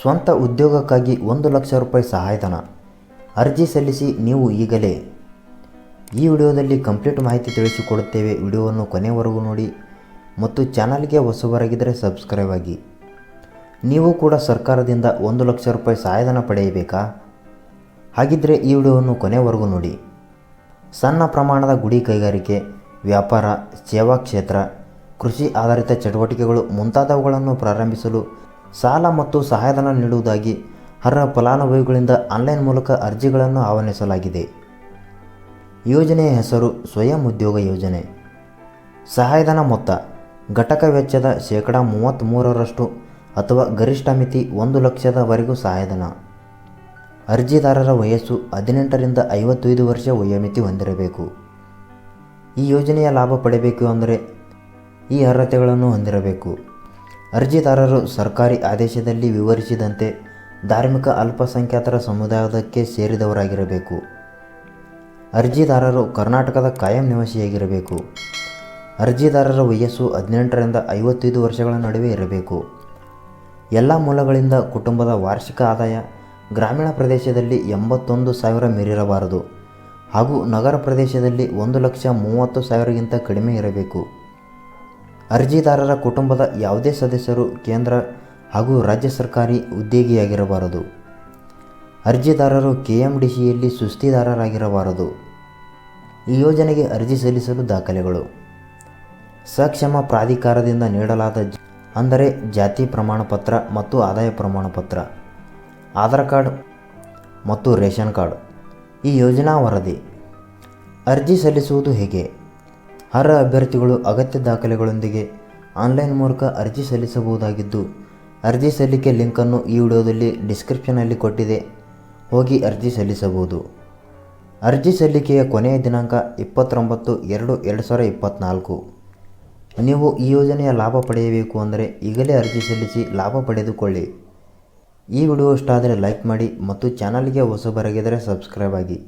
ಸ್ವಂತ ಉದ್ಯೋಗಕ್ಕಾಗಿ ಒಂದು ಲಕ್ಷ ರೂಪಾಯಿ ಸಹಾಯಧನ. ಅರ್ಜಿ ಸಲ್ಲಿಸಿ ನೀವು ಈಗಲೇ. ಈ ವಿಡಿಯೋದಲ್ಲಿ ಕಂಪ್ಲೀಟ್ ಮಾಹಿತಿ ತಿಳಿಸಿಕೊಡುತ್ತೇವೆ. ವಿಡಿಯೋವನ್ನು ಕೊನೆವರೆಗೂ ನೋಡಿ. ಮತ್ತು ಚಾನಲ್ಗೆ ಹೊಸಬರಾಗಿದ್ದರೆ ಸಬ್ಸ್ಕ್ರೈಬ್ ಆಗಿ. ನೀವು ಕೂಡ ಸರ್ಕಾರದಿಂದ ಒಂದು ಲಕ್ಷ ರೂಪಾಯಿ ಸಹಾಯಧನ ಪಡೆಯಬೇಕಾ? ಹಾಗಿದ್ದರೆ ಈ ವಿಡಿಯೋವನ್ನು ಕೊನೆವರೆಗೂ ನೋಡಿ. ಸಣ್ಣ ಪ್ರಮಾಣದ ಗುಡಿ ಕೈಗಾರಿಕೆ, ವ್ಯಾಪಾರ, ಸೇವಾ ಕ್ಷೇತ್ರ, ಕೃಷಿ ಆಧಾರಿತ ಚಟುವಟಿಕೆಗಳು ಮುಂತಾದವುಗಳನ್ನು ಪ್ರಾರಂಭಿಸಲು ಸಾಲ ಮತ್ತು ಸಹಾಯಧನ ನೀಡುವುದಾಗಿ ಅರ್ಹ ಫಲಾನುಭವಿಗಳಿಂದ ಆನ್ಲೈನ್ ಮೂಲಕ ಅರ್ಜಿಗಳನ್ನು ಆಹ್ವಾನಿಸಲಾಗಿದೆ. ಯೋಜನೆಯ ಹೆಸರು ಸ್ವಯಂ ಉದ್ಯೋಗ ಯೋಜನೆ. ಸಹಾಯಧನ ಮೊತ್ತ ಘಟಕ ವೆಚ್ಚದ ಶೇಕಡ ಮೂವತ್ತ್ಮೂರರಷ್ಟು ಅಥವಾ ಗರಿಷ್ಠ ಮಿತಿ ಒಂದು ಲಕ್ಷದವರೆಗೂ ಸಹಾಯಧನ. ಅರ್ಜಿದಾರರ ವಯಸ್ಸು ಹದಿನೆಂಟರಿಂದ ಐವತ್ತೈದು ವರ್ಷ ವಯೋಮಿತಿ ಹೊಂದಿರಬೇಕು. ಈ ಯೋಜನೆಯ ಲಾಭ ಪಡೆಯಬೇಕು ಅಂದರೆ ಈ ಅರ್ಹತೆಗಳನ್ನು ಹೊಂದಿರಬೇಕು. ಅರ್ಜಿದಾರರು ಸರ್ಕಾರಿ ಆದೇಶದಲ್ಲಿ ವಿವರಿಸಿದಂತೆ ಧಾರ್ಮಿಕ ಅಲ್ಪಸಂಖ್ಯಾತರ ಸಮುದಾಯಕ್ಕೆ ಸೇರಿದವರಾಗಿರಬೇಕು. ಅರ್ಜಿದಾರರು ಕರ್ನಾಟಕದ ಕಾಯಂ ನಿವಾಸಿಯಾಗಿರಬೇಕು. ಅರ್ಜಿದಾರರ ವಯಸ್ಸು ಹದಿನೆಂಟರಿಂದ ಐವತ್ತೈದು ವರ್ಷಗಳ ನಡುವೆ ಇರಬೇಕು. ಎಲ್ಲ ಮೂಲಗಳಿಂದ ಕುಟುಂಬದ ವಾರ್ಷಿಕ ಆದಾಯ ಗ್ರಾಮೀಣ ಪ್ರದೇಶದಲ್ಲಿ ಎಂಬತ್ತೊಂದು ಸಾವಿರ ಮೀರಿರಬಾರದು ಹಾಗೂ ನಗರ ಪ್ರದೇಶದಲ್ಲಿ ಒಂದು ಲಕ್ಷ ಮೂವತ್ತು ಸಾವಿರಗಿಂತ ಕಡಿಮೆ ಇರಬೇಕು. ಅರ್ಜಿದಾರರ ಕುಟುಂಬದ ಯಾವುದೇ ಸದಸ್ಯರು ಕೇಂದ್ರ ಹಾಗೂ ರಾಜ್ಯ ಸರ್ಕಾರಿ ಉದ್ಯೋಗಿಯಾಗಿರಬಾರದು. ಅರ್ಜಿದಾರರು ಕೆ ಎಂ ಡಿ ಸಿಯಲ್ಲಿ ಸುಸ್ತಿದಾರರಾಗಿರಬಾರದು. ಈ ಯೋಜನೆಗೆ ಅರ್ಜಿ ಸಲ್ಲಿಸಲು ದಾಖಲೆಗಳು. ಸಕ್ಷಮ ಪ್ರಾಧಿಕಾರದಿಂದ ನೀಡಲಾದ ಅಂದರೆ ಜಾತಿ ಪ್ರಮಾಣಪತ್ರ ಮತ್ತು ಆದಾಯ ಪ್ರಮಾಣಪತ್ರ, ಆಧಾರ್ ಕಾರ್ಡ್ ಮತ್ತು ರೇಷನ್ ಕಾರ್ಡ್. ಈ ಯೋಜನಾ ವರದಿ. ಅರ್ಜಿ ಸಲ್ಲಿಸುವುದು ಹೇಗೆ? ಅರ್ಹ ಅಭ್ಯರ್ಥಿಗಳು ಅಗತ್ಯ ದಾಖಲೆಗಳೊಂದಿಗೆ ಆನ್ಲೈನ್ ಮೂಲಕ ಅರ್ಜಿ ಸಲ್ಲಿಸಬಹುದಾಗಿದ್ದು, ಅರ್ಜಿ ಸಲ್ಲಿಕೆ ಲಿಂಕನ್ನು ಈ ವಿಡಿಯೋದಲ್ಲಿ ಡಿಸ್ಕ್ರಿಪ್ಷನಲ್ಲಿ ಕೊಟ್ಟಿದೆ. ಹೋಗಿ ಅರ್ಜಿ ಸಲ್ಲಿಸಬಹುದು. ಅರ್ಜಿ ಸಲ್ಲಿಕೆಯ ಕೊನೆಯ ದಿನಾಂಕ ಇಪ್ಪತ್ತೊಂಬತ್ತು ಎರಡು ಎರಡು ಸಾವಿರ ಇಪ್ಪತ್ತ್ನಾಲ್ಕು ನೀವು ಈ ಯೋಜನೆಯ ಲಾಭ ಪಡೆಯಬೇಕು ಅಂದರೆ ಈಗಲೇ ಅರ್ಜಿ ಸಲ್ಲಿಸಿ ಲಾಭ ಪಡೆದುಕೊಳ್ಳಿ. ಈ ವಿಡಿಯೋ ಇಷ್ಟ ಆದರೆ ಲೈಕ್ ಮಾಡಿ ಮತ್ತು ಚಾನಲ್ಗೆ ಹೊಸಬರಾಗಿದ್ದರೆ ಸಬ್ಸ್ಕ್ರೈಬ್ ಆಗಿ.